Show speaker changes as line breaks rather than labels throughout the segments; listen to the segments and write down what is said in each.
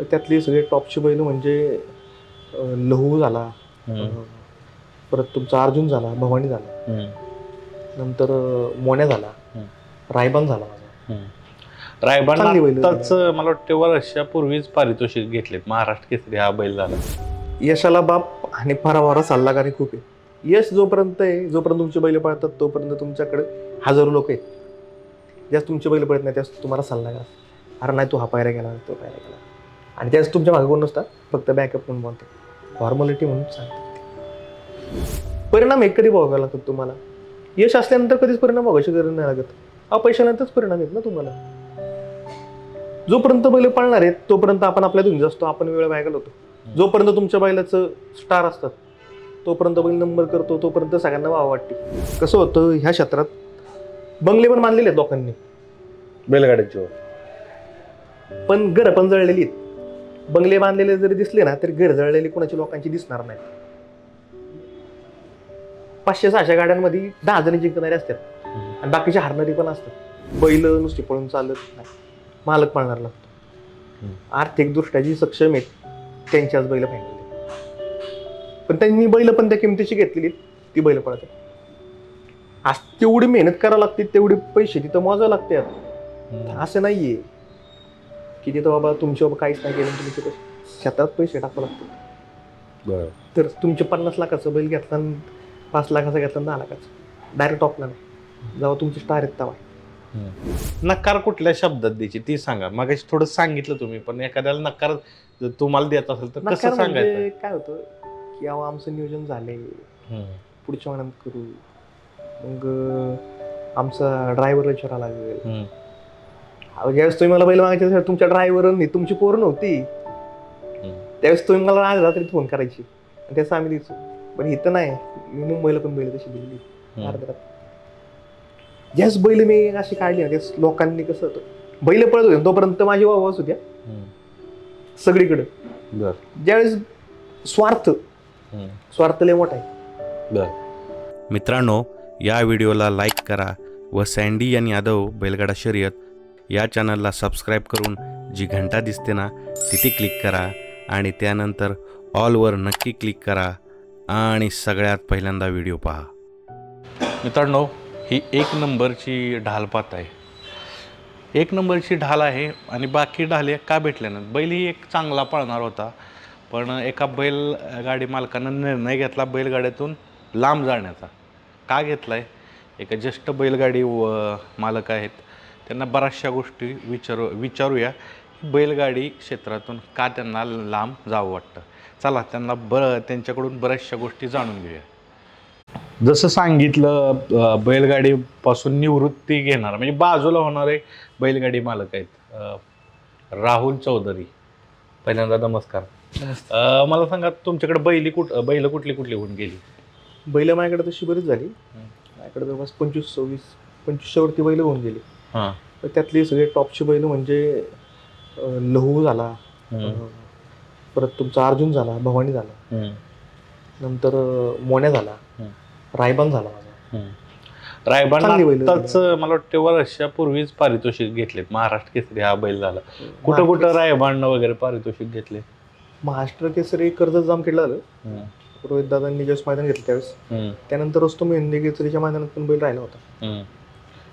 त्यातली सगळे टॉपची बैल म्हणजे लहू झाला परत तुमचा अर्जुन झाला भवानी झाला. नंतर मोन्या झाला. रायबान झाला माझा.
रायबान आत्ताच मला वाटतं वर्षापूर्वीच पारितोषिक घेतलेत. महाराष्ट्र केसरी हा बैल झाला.
यशाला बाप आणि फारावारा सल्लागारी खूप आहे यश जोपर्यंत आहे जोपर्यंत तुमचे बैल पळतात तोपर्यंत तुमच्याकडे हजारो लोक आहेत. ज्यास तुमचे बैल पळत नाही त्यास तुम्हाला सल्लागार अरे नाही तू हा पायऱ्या गेला तो पायऱ्या गेला. आणि त्यास तुमच्या मागे कोण नसतात फक्त बॅकअप म्हणून बोलते. फॉर्मॅलिटी म्हणून सांगतात परिणाम एक कधी बघायला लागतात तुम्हाला? यश असल्यानंतर कधीच परिणाम बघायची गरज नाही लागत. अपयशानंतरच परिणाम येत ना तुम्हाला? जोपर्यंत बैल पळणार आहेत तोपर्यंत आपण आपल्या धुंज असतो आपण वेळ वाया घालवतो. जोपर्यंत तुमच्या बैलाचं स्टार असतात तोपर्यंत बैल नंबर करतो तोपर्यंत सगळ्यांना वाव वाटते. कसं होतं ह्या क्षेत्रात बंगले पण बांधलेले आहेत लोकांनी.
बैलगाड्याची.
पण घरं पण जळलेली आहेत. बंगले बांधलेले जरी दिसले ना तरी घर जळलेली कोणाची लोकांची दिसणार नाही. पाचशे सहाशे गाड्यांमध्ये दहा जणी जिंकणारे असतात. आणि बाकीचे हारणारी पण असतात. बैल नुसती पळून चालत नाही. मालक पळणार लागतो. आर्थिकदृष्ट्या जी सक्षम आहेत त्यांच्याच बैल पाहिजे पण त्यांनी बैल पण त्या किमतीची घेतलेली ती बैल पळतात आज तेवढी मेहनत करावं लागते तेवढे पैसे तिथं मोजावं लागते. असं नाहीये. की तिथं बाबा तुमचे बाबा काहीच नाही केलं तुम्ही तिथं शेतात पैसे टाकावं लागतात.
बरं.
तर तुमचे पन्नास लाखाचं बैल घेतला आणि पाच लाखाचा घेतला आणि दहा लाखाचं. डायरेक्ट टॉपला नाही जेव्हा तुमचे स्टार आहेत तेव्हा.
नकार कुठल्या शब्दात द्यायची? ती सांगा. मग थोडं सांगितलं तुम्ही पण एखाद्याला नकार जर तुम्हाला देत असेल तर कसं
नकार म्हणजे
सांगायचं?
काय होतं? की अहो आमचं नियोजन झालंय.
हम्म.
पुढच्या महिन्यात करू. मग अं, आमचा ड्रायव्हर विचारायला लागेल.
हम्म.
ज्यावेळेस तुम्ही मला बैल मागायचे तुमच्या ड्रायव्हर तुमची पोर नव्हती. त्यावेळेस तुम्ही मला आज रात्री फोन करायची. आणि त्याचं आम्ही द्यायचो पण इथं नाही. मी मुंबईला पण बैल तशी दिली
हम्म.
अर्ध्या. ज्याच बैल मी अशी काढली ना त्याच लोकांनी कसं होतं बैल पळत होते तोपर्यंत माझी वावास होत्या. सगळीकडे. ज्यावेळेस स्वार्थ. स्वार्थ लय मोठा आहे.
मित्रांनो या व्हिडिओला लाईक करा व सँडी आणि यादव बैलगाडा शर्यत या चॅनलला सबस्क्राईब करून जी घंटा दिसते ना तिथे क्लिक करा आणि त्यानंतर ऑलवर नक्की क्लिक करा आणि सगळ्यात पहिल्यांदा व्हिडिओ पहा. मित्रांनो ही एक नंबरची ढालपात आहे. एक नंबरची ढाल आहे आणि बाकी ढाले का भेटले नाहीत. बैल ही एक चांगला पळणार होता पण एका बैल गाडी मालकानं निर्णय घेतला बैलगाड्यातून लांब जाण्याचा. का घेतला आहे एका ज्येष्ठ बैलगाडी व मालक आहेत त्यांना बऱ्याचशा गोष्टी विचारू विचारूया. बैलगाडी क्षेत्रातून का त्यांना लांब जावं वाटतं? चला त्यांना बर त्यांच्याकडून बऱ्याचशा गोष्टी जाणून घेऊया. जसं सांगितलं बैलगाडीपासून निवृत्ती घेणार म्हणजे बाजूला होणारे बैलगाडी मालक आहेत राहुल चौधरी. पहिल्यांदा नमस्कार. मला सांगा तुमच्याकडे बैली कुठ बैल कुठली कुठली होऊन गेली?
बैल माझ्याकडे तशी बरीच झाली. माझ्याकडे जवळपास पंचवीस सव्वीस पंचवीसच्या वरती बैल होऊन गेली. तर त्यातली सगळे टॉपची बैल म्हणजे लहू झाला परत तुमचा अर्जुन झाला भवानी झाला. नंतर मोन्या झाला. रायबान झाला माझा.
रायबान मला वाटतं वर्षापूर्वीच पारितोषिक घेतलेत. महाराष्ट्र केसरी हा बैल झाला. कुठं कुठं रायबान वगैरे पारितोषिक घेतले?
महाराष्ट्र केसरी कर्जत जामखेडला झालं रोहित दादांनी ज्यावेळेस मैदान घेतलं त्यावेळेस. त्यानंतर रस्तम हिंदी केसरीच्या मैदानात पण बैल राहिला होता.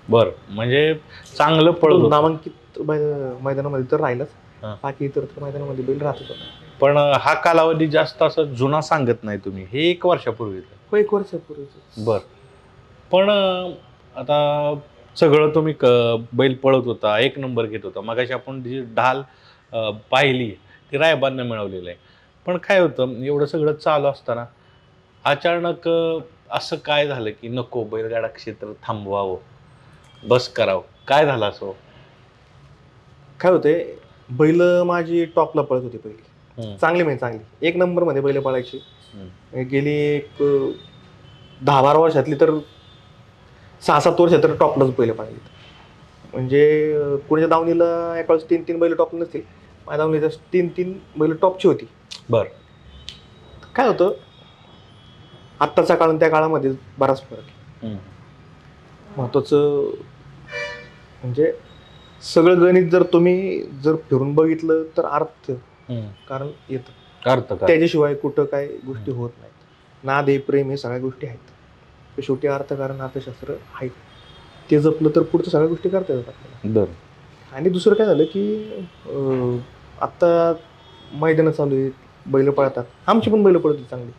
बर म्हणजे चांगलं पळत.
नामांकित मै- मैदानामध्ये तर राहिलाच.
हा.
बाकी इतर तर मैदानामध्ये बैल राहत होता.
पण हा कालावधी जास्त असं जुना सांगत नाही तुम्ही. हे एक वर्षापूर्वीचं.
हो एक वर्षापूर्वीच.
बर. पण अं, आता सगळं तुम्ही क बैल पळत होता एक नंबर घेत होता. मगाशी आपण जी ढाल अं, पाहिली ती रायबांना मिळवलेलं आहे. पण काय होतं एवढं सगळं चालू असताना अचानक अं, असं काय झालं की नको बैलगाडा क्षेत्र थांबवावं? बस करावं. काय झालं असं?
काय होते बैल माझी टॉपला पळत होती पहिली.
हम्म.
चांगली म्हणजे चांगली. एक नंबरमध्ये बैल पळायची.
हम्म.
गेली एक अं, दहा बारा वर्षातली तर सहा सात वर्षात तर टॉपलाच बैल पळाली. म्हणजे अं, कोणाच्या दावणीला एका वेळेस तीन तीन बैल टॉप नसतील माझ्या दावणीला तीन तीन बैल टॉपची होती.
बर.
काय होतं आत्ताच्या काळ आणि त्या काळामध्ये बराच फरक आहे.
हम्म.
महत्वाचं म्हणजे सगळं गणित जर तुम्ही जर फिरून बघितलं तर अर्थ. कारण येतं.
अर्थ
त्याच्याशिवाय कुठं काय गोष्टी होत नाहीत. नाद हे प्रेम हे सगळ्या गोष्टी आहेत. शेवटी अर्थकारण अर्थशास्त्र आहेत ते जपलं तर पुढचं सगळ्या गोष्टी करता येतात आपल्याला. आणि दुसरं काय झालं की आत्ता मैदानं चालू आहेत बैल पळतात. आमची पण बैल पळत चांगली.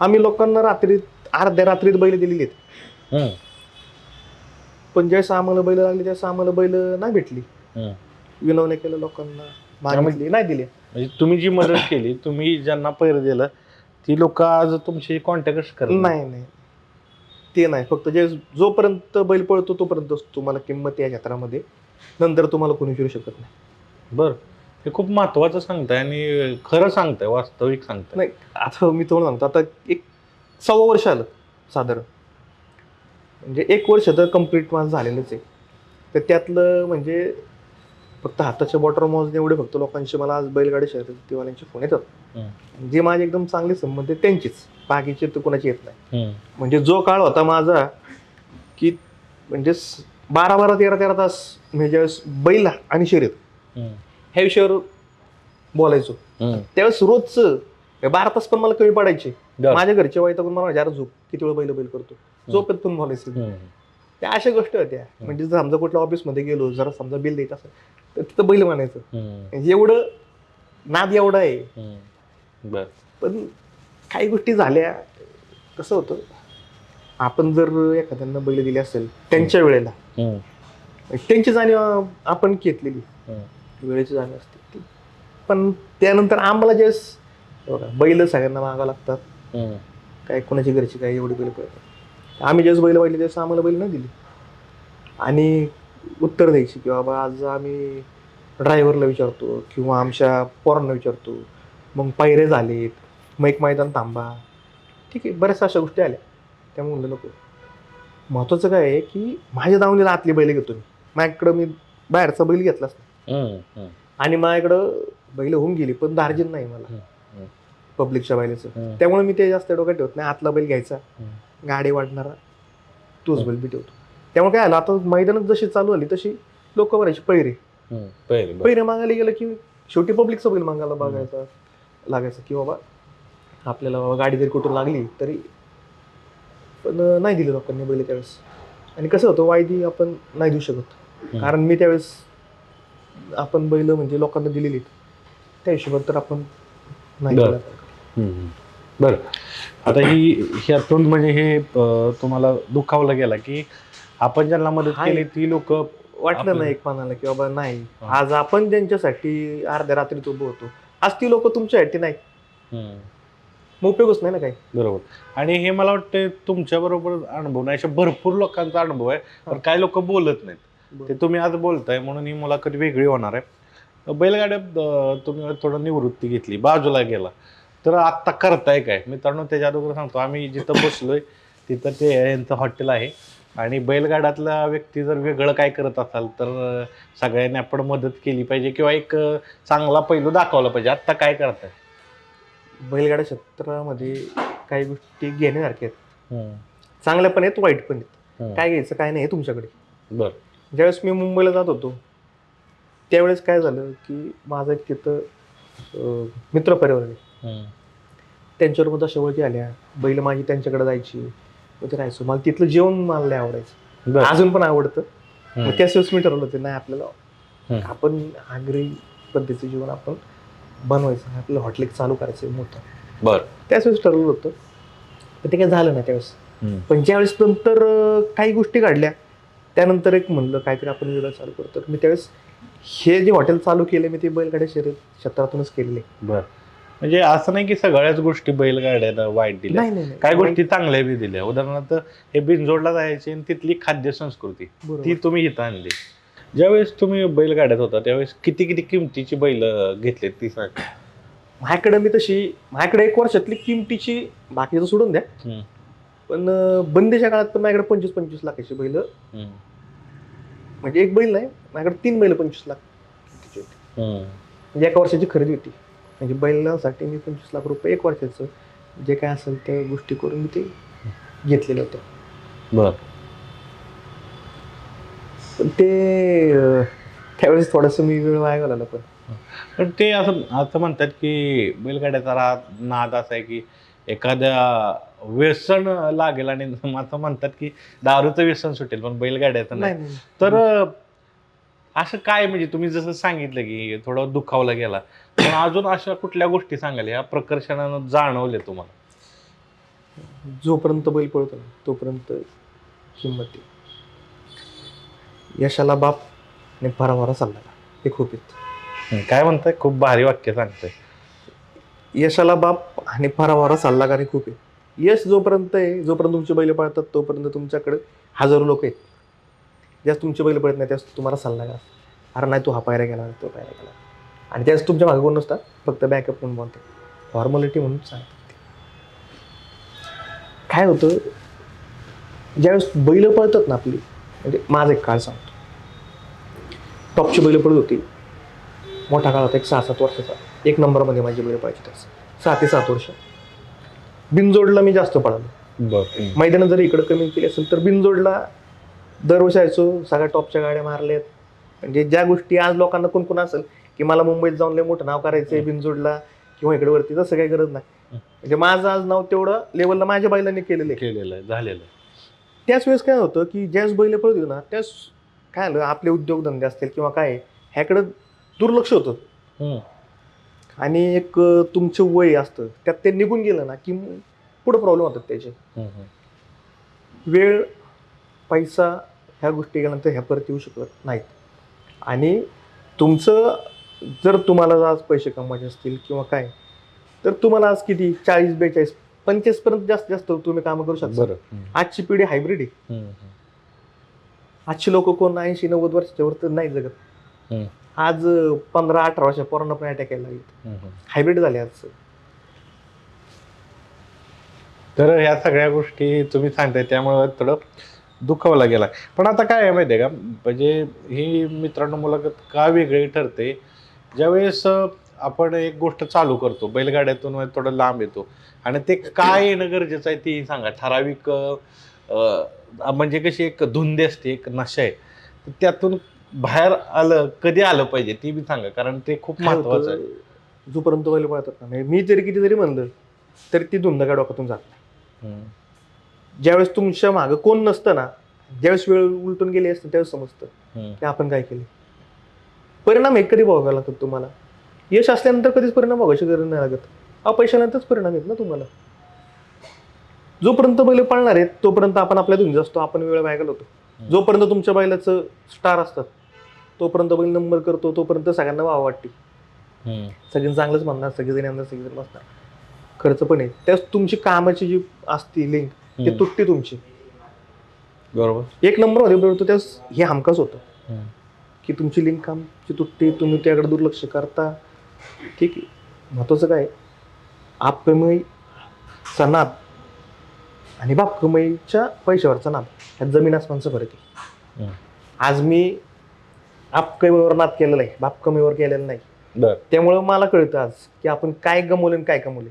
आम्ही लोकांना रात्रीत अर्ध्या रात्रीत बैल दिलेली आहेत. पण ज्यावेळेस आम्हाला बैल लागली त्यावेळेस आम्हाला बैल नाही भेटली.
हम्म.
विनवण्या केलं लोकांना मागितली नाही दिली.
म्हणजे तुम्ही जी मदत केली तुम्ही ज्यांना पैर दिलं ती लोक आज तुमची कॉन्टॅक्ट करत
नाही नाही. ते नाही. फक्त जे जोपर्यंत बैल पळतो तोपर्यंतच तुम्हाला किंमत या क्षेत्रामध्ये. नंतर तुम्हाला कोणी फिरू शकत नाही.
बर. हे खूप महत्वाचं सांगताय आणि खरं सांगताय वास्तविक सांगताय.
नाही आता मी तुम्हाला सांगतो. आता एक सव्वा वर्ष आलं साधारण. म्हणजे एक वर्ष तर कंप्लीट माझं झालेलंच आहे. तर त्यातलं म्हणजे फक्त हाताच्या बॉटर मोजणे एवढे फक्त लोकांचे मला आज बैलगाडी शर्यतीवाल्यांचे फोन येतात. जे माझे एकदम चांगले संबंध आहेत त्यांचेच. बाकीचे तर कोणाचे येत नाही. म्हणजे जो काळ होता माझा की म्हणजे बारा बारा तेरा तेरा तास म्हणजे बैल आणि शर्यत. ह्या विषयावर बोलायचो. त्यावेळेस रोजचं बारा तास पण मला कमी पडायचे. माझ्या घरचे वैतागून मला यार झोप किती वेळ बैल बैल करतो. झोपेत पण बोलायचं. त्या अशा गोष्टी होत्या. म्हणजे जर समजा कुठल्या ऑफिसमध्ये गेलो जरा समजा बिल द्यायचं असेल तर तिथं बैल म्हणायचं. म्हणजे एवढं नाद एवढा आहे. पण काही गोष्टी झाल्या कसं होतं आपण जर एखाद्यांना बैल दिली असेल त्यांच्या वेळेला. त्यांची जाणीव आपण घेतलेली. वेळेची जाणीव असते. पण त्यानंतर आम्हाला जे बघा बैल सगळ्यांना मागावं लागतात. काय कोणाची घरची काय एवढी बैल पळतात. आम्ही जेव्हा बैल पाहिले त्यावेळेस आम्हाला बैल नाही दिली. आणि उत्तर द्यायची की बाबा आज आम्ही ड्रायव्हरला विचारतो किंवा आमच्या पोरांना विचारतो मग पायरे झालेत मग एक मैदान थांबा. ठीक आहे बऱ्याचशा अशा गोष्टी आल्या. त्यामुळे म्हणलं नको. महत्त्वाचं काय आहे की माझ्या दावणीला आतली बैल घेतो मी. माझ्याकडं मी बाहेरचा बैल घेतलाच नाही. आणि माझ्याकडं बैल होऊन गेली पण दार्जिन नाही मला. पब्लिकच्या बैलाचं. त्यामुळे मी ते जास्त डोक्यात ठेवत नाही. आतला बैल घ्यायचा. गाडी वाढणारा. तोच बैल मी ठेवतो. त्यामुळे काय आलं आता मैदानात जशी चालू आली तशी लोक भरायची पैरे. पैरे मागायला गेलं की शेवटी पब्लिकचा बैल मागायला बघायचा लागायचा की बाबा आपल्याला बाबा गाडी जरी कुठून लागली तरी पण नाही दिलं लोकांनी बैल त्यावेळेस. आणि कसं होतं वायदी आपण नाही देऊ शकत. कारण मी त्यावेळेस आपण बैल म्हणजे लोकांना दिलेली त्या हिशोबात तर आपण नाही
बरं. आता ही ह्यातून म्हणजे हे अं, तुम्हाला दुखावलं गेला की आपण ज्यांना मदत. केली ती लोक
वाटलं
आपलं-
नाही एक मनाला की बाबा नाही.
हा.
आज आपण ज्यांच्यासाठी अर्ध्या रात्रीत उभं होतो आज ती लोक तुमच्यासाठी नाही. मग उपयोगच नाही ना काही.
बरोबर. आणि हे मला वाटतं तुमच्या बरोबर अनुभव नाही अशा भरपूर लोकांचा अनुभव आहे पण काही लोक बोलत नाहीत. ते तुम्ही आज बोलताय म्हणून ही मुलाखत वेगळी होणार आहे. बैलगाड्यात अं, तुम्ही थोडं निवृत्ती घेतली बाजूला गेला. तर आत्ता करताय काय? मित्रांनो त्याच्या अगोदर सांगतो आम्ही जिथं बसलोय तिथं ते यांचं हॉटेल आहे. आणि बैलगाड्यातला व्यक्ती जर वेगळं काय करत असाल तर सगळ्यांनी आपण मदत केली पाहिजे किंवा एक चांगला पैलू दाखवला पाहिजे. आत्ता काय करताय?
बैलगाड्या क्षेत्रामध्ये काही गोष्टी घेण्यासारख्या आहेत. चांगल्या पण आहेत वाईट पण आहेत. काय घ्यायचं काय नाही हे तुमच्याकडे.
बरं.
ज्यावेळेस मी मुंबईला जात होतो त्यावेळेस काय झालं की माझं एक तिथं अं, मित्र परिवार आहे. त्यांच्याबरोबर जशा ओळखी आल्या. बैल माझी त्यांच्याकडे जायची. मग ते राहायचो मला तिथलं जेवण मला लय आवडायचं. अजून पण आवडतं. मग त्याच वेळेस मी ठरवलं होतं नाही आपल्याला. आपण आगरी पद्धतीचं जेवण आपण बनवायचं. आपलं हॉटेल चालू करायचं मोठं.
बरं.
त्याच वेळेस ठरवलं होतं. पण ते काही झालं नाही त्यावेळेस. पण ज्यावेळेस नंतर अं, काही गोष्टी काढल्या त्यानंतर एक म्हणलं काहीतरी आपण वेगळं चालू करतो. मी त्यावेळेस हे जे हॉटेल चालू केले मी ते बैलगाड्या शर्यत क्षेत्रातूनच केलेले.
बर. म्हणजे असं नाही की सगळ्याच गोष्टी बैलगाड्याला वाईट दिल्या
नाही नाही नाही.
काय गोष्टी चांगल्या बी दिल्या उदाहरणार्थ हे बिनजोडला जायचे आणि तिथली खाद्य संस्कृती
बरोबर.
ती तुम्ही इथं आणली ज्यावेळेस तुम्ही बैलगाड्यात होता त्यावेळेस किती किती किमतीची बैल घेतली ती सांग
माझ्याकडे मी तशी माझ्याकडे एक वर्षातली किमतीची बाकीचं सोडून द्या
हम्म.
पण अं, बंदीच्या काळात पण माझ्याकडे पंचवीस पंचवीस लाखाची बैल
हम्म.
म्हणजे एक बैल नाही माझ्याकडे तीन बैल पंचवीस लाख किमतीची होती.
हम्म.
म्हणजे एका वर्षाची खरेदी होती म्हणजे बैलांसाठी मी पंचवीस लाख रुपये एक वर्षाचं जे काय असेल त्या गोष्टी करून मी ते घेतलेले होते.
बर.
पण ते अं, त्यावेळेस थोडंसं मी वेळ वाया घालवला पण.
पण ते असं असं म्हणतात की बैलगाड्याचा रा नाद असा आहे की एखाद्या व्यसन लागेल आणि असं म्हणतात की दारूचं व्यसन सुटेल पण बैलगाड्याचं नाही.
नाही नाही.
तर असं काय म्हणजे तुम्ही जसं सांगितलं की थोडं दुखावला गेला पण अजून अशा कुठल्या गोष्टी सांगाल? या प्रकर्षणानं जाणवले तुम्हाला?
जोपर्यंत बैल पळतो ना तोपर्यंत हिंमत आहे यशाला बाप आणि भराभरा चालला हे खूप आहेत.
काय म्हणताय? खूप भारी वाक्य सांगताय.
यशाला बाप आणि फारावारा सल्लागारी खूप आहे यश जोपर्यंत आहे जोपर्यंत तुमचे बैल पळतात तोपर्यंत तुमच्याकडे हजारो लोक आहेत. ज्यास तुमचे बैल पळत नाही त्यास तुम्हाला सल्लागार अरे नाही तू हा पायऱ्या गेला तो पायऱ्या गेला. आणि त्यास तुमच्या मागे कोण नसतात फक्त बॅकअप म्हणून बोलते. फॉर्मॅलिटी म्हणून सांगतात. काय होतं ज्यावेळेस बैल पळतात ना आपली म्हणजे माझा एक काळ सांगतो. टॉपची बैल पळत होती. मोठा काळ होता एक सहा सात वर्षाचा एक नंबरमध्ये माझी बैल पळायची त्यास सहा ते सात वर्ष. बिनजोडला मी जास्त पळालो.
बरं
मैदानात जर इकडं कमी केली असेल तर बिनजोडला दरवर्षी यायचो सगळ्या टॉपच्या गाड्या मारल्यात. म्हणजे ज्या गोष्टी आज लोकांना कोण कोण असेल की मला मुंबईत जाऊन लय मोठं नाव करायचंय बिनजोडला किंवा इकडे वरती तसं काही गरज नाही. म्हणजे माझं आज नाव तेवढं लेवलला माझ्या बैलांनी केलेलं आहे.
केलेलं आहे झालेलं आहे.
त्याच वेळेस काय होतं की ज्याच बैल पळत होते ना त्याच काय आलं आपले उद्योगधंदे असतील किंवा काय ह्याकडं दुर्लक्ष होतं.
हम्म.
आणि एक तुमचं वय असतं त्यात ते निघून गेलं ना की पुढं प्रॉब्लेम होतात त्याचे.
हम्म, हम्म.
वेळ पैसा ह्या गोष्टी गेल्यानंतर ह्या परत येऊ शकत नाहीत. आणि तुमचं जर तुम्हाला आज पैसे कमवायचे असतील किंवा काय तर तुम्हाला आज किती? चाळीस बेचाळीस पंचेचाळीस पर्यंत जास्त जास्त तुम्ही कामं करू शकता. आजची पिढी हायब्रिड आहे. आजची लोक कोण ऐंशी नव्वद वर्षाच्या वर तर नाही जगत. आज पंधरा अठरा वर्षा पोरांना पण अटॅक यायला लागेल. हायब्रिड झाले आज.
तर ह्या सगळ्या गोष्टी तुम्ही सांगताय त्यामुळे थोडं दुखावला गेला पण आता काय आहे माहिती आहे का? म्हणजे ही मित्रांनो मुलाखत का वेगळी ठरते? ज्यावेळेस आपण एक गोष्ट चालू करतो बैलगाड्यातून थोडं लांब येतो आणि ते काय येणं गरजेचं आहे तेही सांगा. ठराविक म्हणजे कशी एक धुंदी असते एक नशा आहे त्यातून बाहेर आलं कधी आलं पाहिजे ती बी सांगा कारण ते खूप महत्वाचं आहे.
जोपर्यंत बैल पळतात ना म्हणजे मी जरी किती जरी म्हणलं तरी ती धुंद काय डोक्यातून जात नाही. ज्यावेळेस तुमच्या मागं कोण नसतं ना ज्यावेळेस वेळ उलटून गेली असते त्यावेळेस समजतं. की आपण काय केले. परिणाम एक कधी भोगावा लागतो तुम्हाला? यश असल्यानंतर कधीच परिणाम भोगायची गरज नाही लागत. अपयशानंतरच परिणाम येत ना तुम्हाला? जोपर्यंत बैल पाळणार आहेत तोपर्यंत आपण आपल्या धुंदी असतो आपण वेळ वाया घालवतो. जोपर्यंत तुमच्या बैलाचं स्टार असतात तोपर्यंत बैल नंबर करतो तोपर्यंत सगळ्यांना वाव वाटते. सगळेजण चांगलंच म्हणणार सगळेजण सगळेजण बसणार. खर्च पण आहे. त्यास तुमची कामाची जी असती लिंक ते. तुटते तुमची.
बरोबर.
एक नंबरमध्ये बरोबर त्यास हे हमखास होतं. की तुमची लिंक कामची तुटते तुम्ही त्याकडे दुर्लक्ष करता. ठीक आहे. महत्वाचं काय? आप कमाईचा नाद आणि बाप कमाईच्या पैशावरचा नाद. ह्यात जमीन आसमानचा फरक आहे. आज मी आप कमीवर नाद केलेला आहे. बाप कमीवर केलेला नाही. त्यामुळं मला कळतं आज की आपण काय गमवले आणि काय कमवले.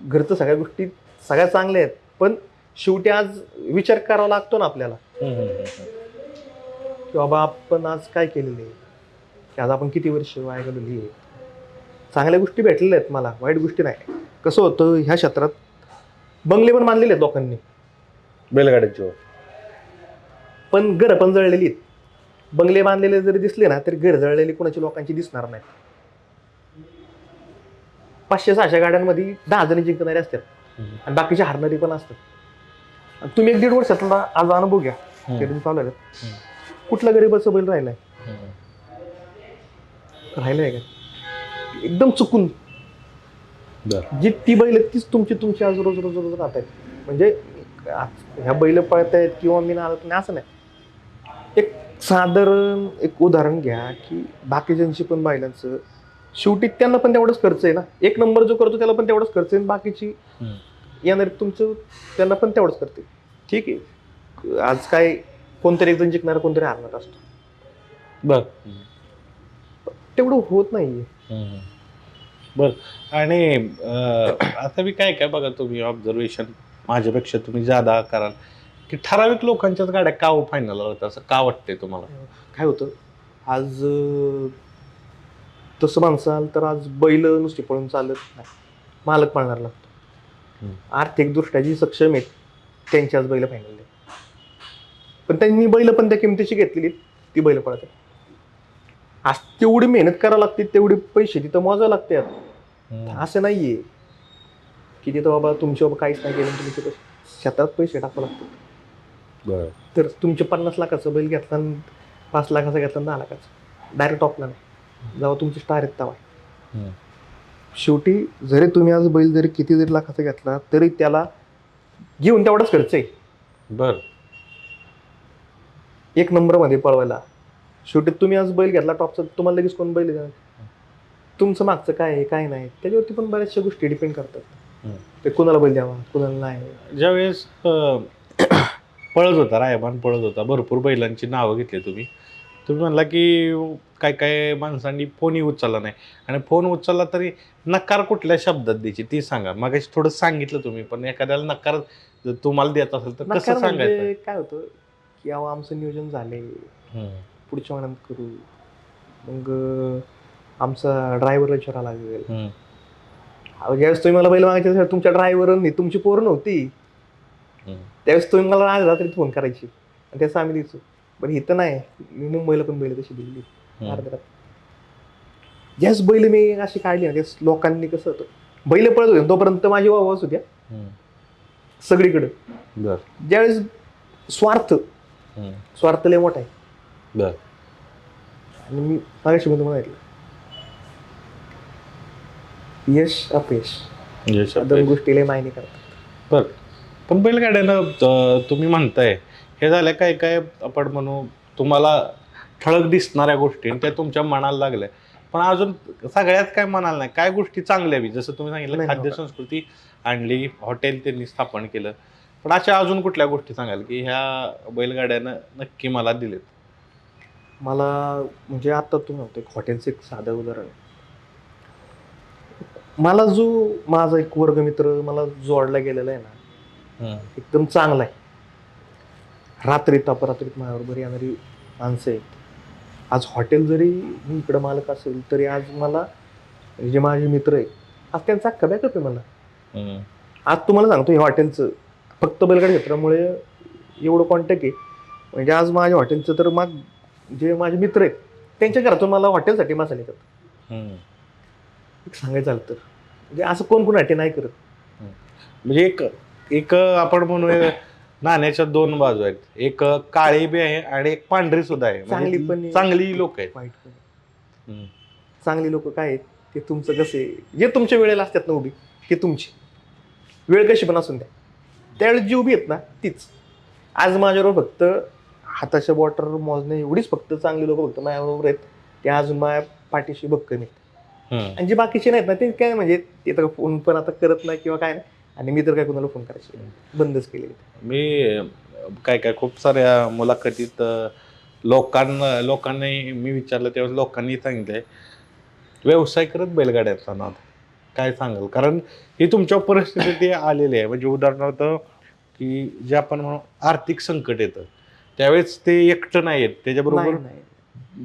घरचं सगळ्या गोष्टी सगळ्या चांगल्या आहेत. पण शेवटी आज विचार करावा लागतो ना आपल्याला. की बाबा आपण आज काय केलेलं? आहे की आज आपण किती वर्ष वाया घालवली आहे? चांगल्या गोष्टी भेटलेल्या आहेत मला वाईट गोष्टी नाही. कसं होतं ह्या क्षेत्रात बंगले पण बांधलेले आहेत लोकांनी.
बैलगाड्याची.
पण घरं पण जळलेली आहेत. बंगले बांधलेले जरी दिसले ना तरी घर जळलेली कोणाची लोकांची दिसणार नाही. पाचशे सहाशे गाड्यांमध्ये दहा जणी जिंकणारे असतात. आणि बाकीचे हारणारी पण असतात. आणि तुम्ही एक दीड वर्षातला आज अनुभव घ्या. तुम्ही चालू आहे
हम्म.
कुठला गरीबाचं बैल राहिलाय. राहिलंय का? एकदम चुकून. जी ती बैल आहेत तीच तुमची तुमची आज रोज रोज रोज राहत आहेत म्हणजे ह्या बैल पळतायत किंवा मी नाळत नाही असं नाही. एक साधारण एक उदाहरण घ्या की बाकीच्यांची पण बैलांचं शेवटी त्यांना पण तेवढंच खर्च आहे ना. एक नंबर जो करतो त्याला पण तेवढंच खर्च आहे. बाकीची. येणार तुमचं त्यांना पण तेवढंच करते ठीक आहे. आज काय कोणतरी एक जण जिंकणार कोणतरी हारणार असतो.
बर.
तेवढं होत नाहीये.
बर. आणि आता मी काय काय बघा तुम्ही ऑब्झर्वेशन माझ्यापेक्षा तुम्ही जादा कराल. की ठराविक लोकांच्याच गाड्या का फायनल होतात असं का वाटतंय तुम्हाला?
काय होतं? आज तसं माणसाल तर आज बैल नुसती पळून चालत नाही. मालक पाळणार लागतो. आर्थिकदृष्ट्या जी सक्षम आहेत त्यांच्याच बैल फायनल पण त्यांनी बैल पण त्या किमतीची घेतलेली ती बैल पळत आज तेवढी मेहनत करावं लागते तेवढे पैसे तिथं मोजावं लागते असं नाहीये की तिथं बाबा तुमच्या बाबा काहीच नाही केलं तुमचे पैसे शेतात पैसे टाकावं लागतात. तर तुमचे पन्नास लाखाचं बैल घेतला पाच लाखाचा घेतला दहा लाखाचं. डायरेक्ट टॉपला नाही जेव्हा तुमचे स्टार आहेत तेव्हा. शेवटी जरी तुम्ही आज बैल जरी किती जरी लाखाचा घेतला तरी त्याला घेऊन तेवढाच खर्च आहे.
बर.
एक नंबरमध्ये पळवायला. शेवटी तुम्ही आज बैल घेतला टॉपचा तुम्हाला लगेच कोण बैल तुमचं मागचं काय आहे काय नाही त्याच्यावरती पण बऱ्याचशा गोष्टी डिपेंड करतात. ते कुणाला बैल द्यावा कुणाला नाही.
ज्यावेळेस पळत होता रायबान पळत होता भरपूर बैलांची नावं घेतली तुम्ही. तुम्ही म्हणला की काय काय माणसांनी फोनही उचलला नाही. आणि फोन उचलला तरी नकार कुठल्या शब्दात द्यायची ती सांगा. मग थोडं सांगितलं तुम्ही पण एखाद्याला नकार जर तुम्हाला देत असेल तर कसं
नकार
सांगायचं?
म्हणजे काय होतं की अहो आमचं नियोजन झाले. पुढच्या महिन्यात करू. मग आमचा ड्रायव्हरला विचारायला लागेल. ज्यावेळेस तुम्ही मला बैल मागायचे तुमच्या ड्रायव्हरनी तुमची पोर नव्हती. त्यावेळेस तुम्ही मला आज रात्री फोन करायची. आणि त्याचं आम्ही द्यायचो पण इथं नाही. मी मुंबईला पण बैल तशी दिली?
हम्म.
अर्ध्या रात्री. ज्याच बैल मी अशी काढली ना लोकांनी कसं होतं बैल पळत होते तोपर्यंत माझी वावाच होत्या. सगळीकडे. ज्यावेळेस स्वार्थ. स्वार्थ लय मोठा आहे. आणि मी मागाशी यश अपयश.
यश
दोन गोष्टी लय मायने करतात.
बर. पण बैलगाड्यानं अं, तुम्ही म्हणताय हे झालं काय काय आपण म्हणू तुम्हाला ठळक दिसणाऱ्या गोष्टी आणि त्या तुमच्या मनाला लागल्या. पण अजून सगळ्यात काय म्हणाल नाही काय गोष्टी चांगल्या बी जसं तुम्ही सांगितलं खाद्य
नव्हतं.
संस्कृती आणली हॉटेल त्यांनी स्थापन केलं. पण अशा अजून कुठल्या गोष्टी सांगाल की ह्या बैलगाड्यानं नक्की मला दिलेत?
मला म्हणजे आता तुम्ही एक हॉटेलचं एक साधं उदाहरण. मला जो माझा एक वर्गमित्र मला जोडला गेलेला आहे ना एकदम चांगला आहे. रात्रीत अपरात्रीत माझ्याबरोबर येणारी माणसं आहेत. आज हॉटेल जरी मी इकडं मालक असेल तरी आज मला जे माझे मित्र आहेत आज त्यांचा अख्खा बॅकअप आहे मला. आज तुम्हाला सांगतो हे हॉटेलचं फक्त बैलगाडी क्षेत्रामुळे एवढं कॉन्टॅक्ट आहे. म्हणजे आज माझ्या हॉटेलचं तर मग जे माझे मित्र आहेत त्यांच्या घरातून मला हॉटेलसाठी मसाले येतात एक सांगायचं झालं तर. म्हणजे असं कोण कोणासाठी नाही करत.
म्हणजे एक एक आपण म्हणूया नाण्याच्या दोन बाजू आहेत. एक काळी बी आहे आणि एक पांढरी सुद्धा आहे. म्हणजे
चांगली पण आहे.
चांगली लोक आहेत.
वाईट पण आहे.
हम्म.
चांगली लोक काय आहेत? ते तुमचं कसे जे तुमच्या वेळेला असतात ना उभी ते तुमची. वेळ कशी पण असून द्या. त्यावेळेस जी उभी आहेत ना तीच. आज माझ्याबरोबर फक्त हाताच्या बॉटर मोजणे एवढीच फक्त चांगली लोक फक्त माझ्याबरोबर आहेत. ते अजून माझ्या पाठीशी भक्कम आहेत.
हम्म.
आणि जे बाकीचे नाहीत ना ते काय म्हणजे ते तर फोन पण आता करत नाही किंवा काय नाही. आणि मी तर काय कोणाला फोन करायचे बंदच केले
मी काय काय खूप साऱ्या मुलाखतीत लोकांना लोकांनी मी विचारलं तेव्हा लोकांनी सांगितलंय व्यवसाय करत बैलगाड्याचा नाद काय सांगाल? कारण ही तुमच्या परिस्थिती आलेली आहे. म्हणजे उदाहरणार्थ की जे आपण म्हणू आर्थिक संकट येतं. त्यावेळेस ते एकटं नाही येत त्याच्याबरोबर.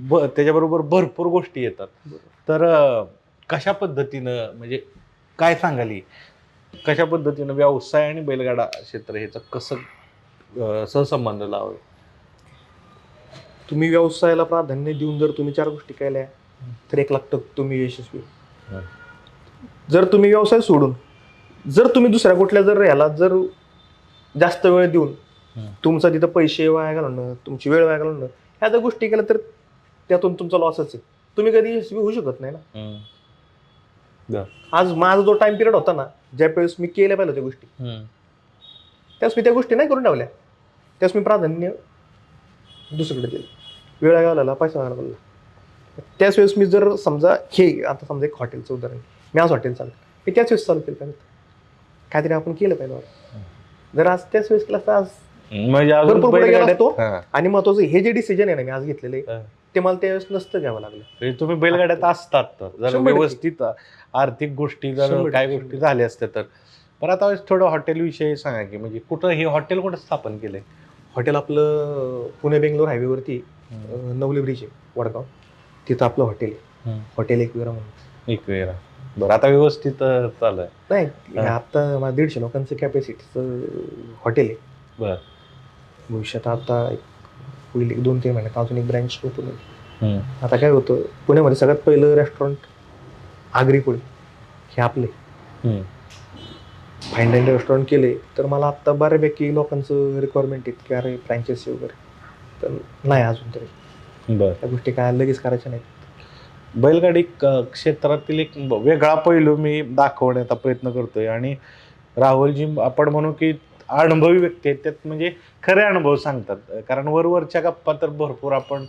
ब त्याच्याबरोबर भरपूर गोष्टी येतात. तर कशा पद्धतीनं म्हणजे काय सांगाल? कशा पद्धतीनं व्यवसाय आणि बैलगाडा क्षेत्र ह्याचं कसं सहसंबंध लावावे?
तुम्ही व्यवसायाला प्राधान्य देऊन जर तुम्ही चार गोष्टी केल्या तर एक टक्के तुम्ही यशस्वी. जर तुम्ही व्यवसाय सोडून जर तुम्ही दुसऱ्या कुठल्या जर ह्याला जर जास्त वेळ देऊन. तुमचा तिथं पैसे वाया घालवणं तुमची वेळ वाया घालवणं ह्या जर गोष्टी केल्या तर त्यातून तुमचा लॉसच आहे. तुम्ही कधी यशस्वी होऊ शकत नाही ना. आज माझा जो टाइम पिरियड होता ना ज्या वेळेस मी केल्या पाहिजे त्या गोष्टी. त्यावेळेस मी त्या गोष्टी नाही करून ठेवल्या. त्यावेळेस मी प्राधान्य दुसरीकडे दिलं. वेळ घालायला पैसा घालवला. त्याच वेळेस मी जर समजा हे आता समजा एक हॉटेलचं उदाहरण. मी आज हॉटेल चालू मी त्याच वेळेस चालू केलं पाहिजे काहीतरी आपण केलं पाहिजे जर आज त्याच वेळेस केलं असतं आज
म्हणजे
भरपूर पुढे गेला असतो. आणि महत्वाचं हे जे डिसिजन आहे ना मी आज घेतलेले. ते मला त्यावेळेस नसतं घ्यावं लागलं.
म्हणजे तुम्ही बैलगाड्यात असतात तर जर
शंभर टक्के.
व्यवस्थित आर्थिक गोष्टी जर काय. गोष्टी झाल्या असत्या तर. पण आता थोडं हॉटेल विषयी सांगा की म्हणजे कुठं हे हॉटेल कुठं स्थापन केलंय?
हॉटेल आपलं पुणे बेंगलोर हायवेवरती अं, नवली ब्रिज आहे वडगाव. तिथं आपलं हॉटेल आहे. हॉटेल एकविरा म्हणून.
एक वेळा बरं आता व्यवस्थित अं, चालू आहे
नाही
हा.
आता मला दीडशे लोकांचं कॅपॅसिटीचं हॉटेल आहे.
बर.
भविष्यात आता एक पुढील एक दोन तीन महिन्यात. अजून एक ब्रँच ओपन होईल. आता काय होतं पुण्यामध्ये सगळ्यात पहिलं रेस्टॉरंट आगरी पुढे हे आपले. फाईन डायनिंग रेस्टॉरंट केले तर मला आत्ता बऱ्यापैकी लोकांचं रिक्वायरमेंट आहेत की अरे फ्रँचायसी वगैरे. तर नाही अजून तरी.
बर.
त्या गोष्टी काय लगेच करायच्या नाहीत.
बैलगाडी क्षेत्रातील एक वेगळा पैलू मी दाखवण्याचा प्रयत्न करतोय. आणि राहुलजी आपण म्हणू की अनुभवी व्यक्ती आहेत त्यात म्हणजे खरे अनुभव सांगतात. कारण वरवरच्या गप्पा तर भरपूर आपण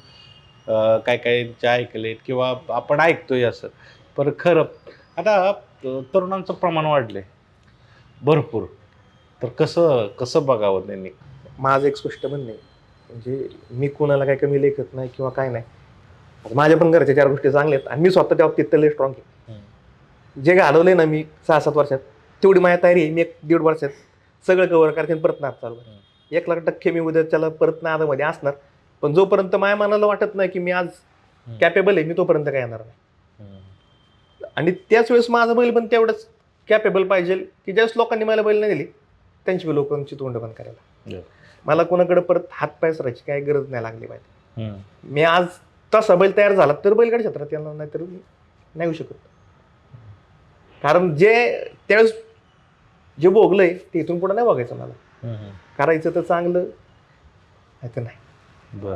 काय कायच्या ऐकलेत किंवा आपण ऐकतोय असं. पण खरं आता तरुणांचं प्रमाण वाढलंय. भरपूर. तर कसं कसं बघावं त्यांनी?
माझं एक स्पष्ट म्हणणं आहे. म्हणजे मी कोणाला काय कमी लेखत नाही किंवा काय नाही. माझ्या पण घरच्या चार गोष्टी चांगल्या आहेत आणि मी स्वतः त्या बाबतीत लय स्ट्रॉंग आहे. जे घालवलंय ना मी सहा सात वर्षात तेवढी माझ्या तयारी आहे. मी एक दीड वर्षात सगळं कव्हर करते परत नाद चालू. एक लाख टक्के मी उद्या त्याला परत नादामध्ये असणार. पण जोपर्यंत माझ्या मनाला वाटत नाही की मी आज कॅपेबल आहे मी तोपर्यंत काय येणार नाही. आणि त्याच वेळेस माझं बैल पण तेवढंच कॅपेबल पाहिजे की ज्यावेळेस लोकांनी मला बैल नाही दिली त्यांची लोकांची तोंड बंद करायला. मला कोणाकडे परत हात पाय सरायची काही गरज नाही लागली पाहिजे मी आज तसा बैल तयार झाला तर बैलगाडी क्षेत्रात येणार नाही तर नाही येऊ शकत. कारण जे त्यावेळेस जे भोगलंय ते इथून पुढे नाही बघायचं मला. करायचं तर चांगलं नाही तर नाही.
बर.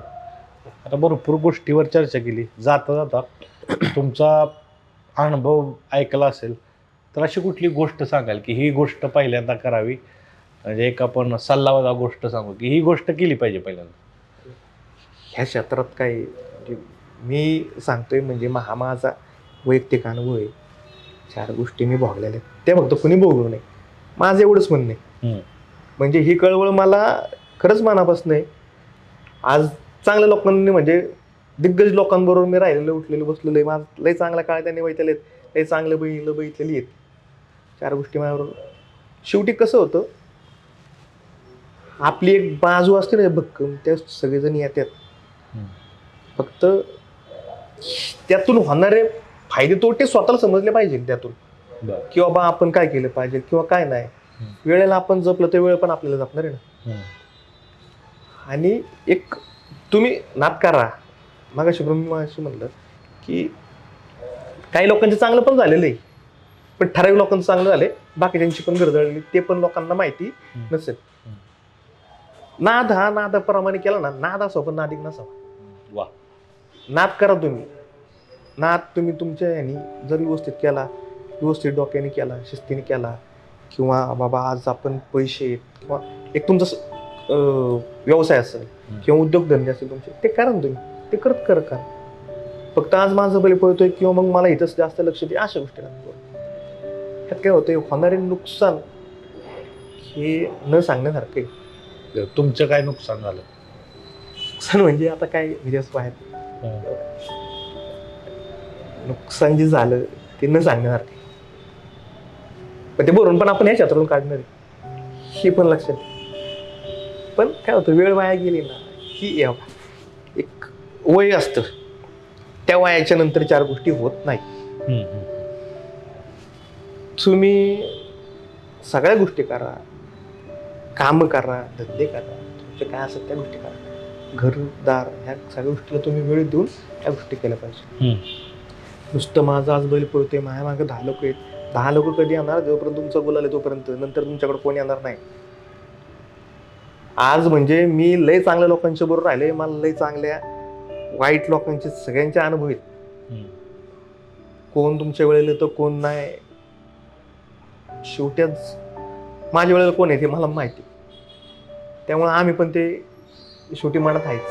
आता भरपूर गोष्टीवर चर्चा केली. जाता जाता तुमचा अनुभव ऐकला असेल तर अशी कुठली गोष्ट सांगाल की ही गोष्ट पहिल्यांदा करावी? म्हणजे एक आपण सल्लावादा गोष्ट सांगू की ही गोष्ट केली पाहिजे पहिल्यांदा.
ह्या क्षेत्रात काही म्हणजे मी सांगतोय म्हणजे हा माझा वैयक्तिक अनुभव आहे. चार गोष्टी मी भोगलेल्या आहेत. त्या फक्त कुणी भोगू नये. माझं एवढंच म्हणणं. म्हणजे ही कळवळ मला खरंच मनापासून आहे. आज चांगल्या लोकांनी म्हणजे दिग्गज लोकांबरोबर मी राहिलेलं उठलेलं बसलेलं आहे. माझं लय चांगल्या काळ त्यांनी बघितलेले आहेत. लय चांगलं बैल बघितलेली आहेत. चार गोष्टी माझ्याबरोबर. शेवटी कसं होतं? आपली एक बाजू असते ना भक्कम. त्या सगळेजण येतात. फक्त त्यातून होणारे फायदे तोटे स्वतःला समजले पाहिजे त्यातून. की बाबा आपण काय केलं पाहिजे किंवा काय नाही. वेळेला आपण जपलं तर वेळ पण आपल्याला जपणार आहे ना. आणि एक तुम्ही नाद करा मागाशी पण मी मागाशी म्हणलं की काही लोकांचं चांगलं पण झालेलं आहे. पण ठराविक लोकांचं चांगलं झालंय. बाकीच्यांची पण गरज ते पण लोकांना माहिती. नसेल. नाद हा नादाप्रमाणे केला ना नाद असावा पण नादिक नसावा.
वा.
नाद करा तुम्ही. नाद तुम्ही तुमच्या ह्यानी जर व्यवस्थित केला व्यवस्थित डोक्याने केला शिस्तीने केला किंवा बाबा आज आपण पैसे किंवा एक तुमचा व्यवसाय असेल किंवा उद्योगधंदे असेल तुमचे ते करा ना तुम्ही. ते करत कर करा. फक्त आज माझं बैल पळतोय किंवा मग मला इथंच जास्त लक्ष दे अशा गोष्टी त्यात काय होतंय होणारे नुकसान हे न सांगण्यासारखं आहे.
तुमचं काय नुकसान झालं?
नुकसान म्हणजे आता काय म्हणजे असं बाहेर. नुकसान जे झालं ते न सांगण्यासारखं. पण ते बरोबर पण आपण क्षेत्रातून काढणार आहे. हे पण लक्षात. पण काय होतं वेळ वाया गेली ना या एक वय असतं. त्या वयाच्या नंतर चार गोष्टी होत नाही तुम्ही सगळ्या गोष्टी करा. कामं करा धंदे करा. तुमचे काय असतात त्या गोष्टी करा. घरदार ह्या सगळ्या गोष्टीला तुम्ही वेळ देऊन त्या गोष्टी केल्या पाहिजे. नुसतं माझं आज बैल पळतोय माझ्या मागे दहा लोक आहेत. दहा लोक कधी येणार? जोपर्यंत तुमचा बोलाले तोपर्यंत. नंतर तुमच्याकडे कोण येणार नाही. आज म्हणजे मी लय चांगल्या लोकांच्या बरोबर राहिले मला लय चांगल्या वाईट लोकांचे सगळ्यांचे अनुभव आहेत. कोण तुमच्या वेळेला येतं कोण नाही. शेवट्याच माझ्या वेळेला कोण आहे ते मला माहिती त्यामुळे आम्ही पण ते शेवटी मनात आहेच.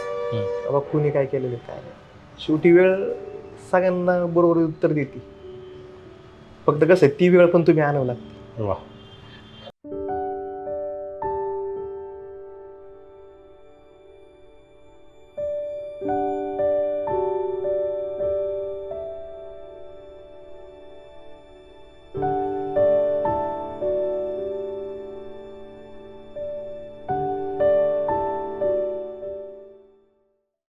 बाबा कुणी काय केलेलं आहे, काय नाही. शेवटी वेळ सगळ्यांना बरोबर उत्तर देते. फक्त कसं आहे ती वेळ पण तुम्ही आणावं लागते.
वा.